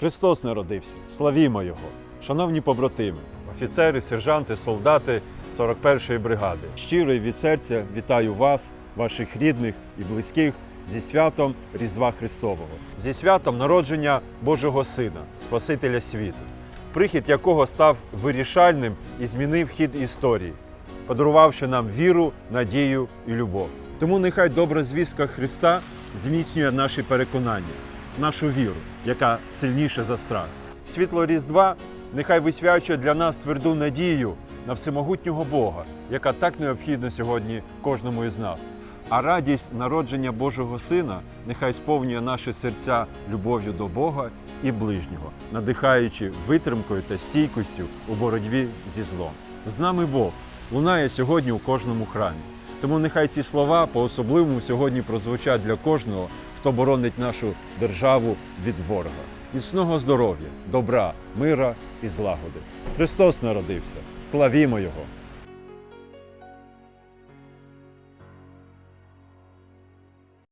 Христос народився, славімо Його! Шановні побратими, офіцери, сержанти, солдати 41-ї бригади. Щиро і від серця вітаю вас, ваших рідних і близьких зі святом Різдва Христового, зі святом народження Божого Сина, Спасителя світу, прихід якого став вирішальним і змінив хід історії, подарувавши нам віру, надію і любов. Тому нехай добра звістка Христа зміцнює наші переконання, нашу віру, яка сильніша за страх. Світло Різдва нехай висвячує для нас тверду надію на всемогутнього Бога, яка так необхідна сьогодні кожному із нас. А радість народження Божого Сина нехай сповнює наші серця любов'ю до Бога і ближнього, надихаючи витримкою та стійкістю у боротьбі зі злом. З нами Бог лунає сьогодні у кожному храмі. Тому нехай ці слова по-особливому сьогодні прозвучать для кожного, хто боронить нашу державу від ворога. Міцного здоров'я, добра, мира і злагоди. Христос народився. Славімо Його!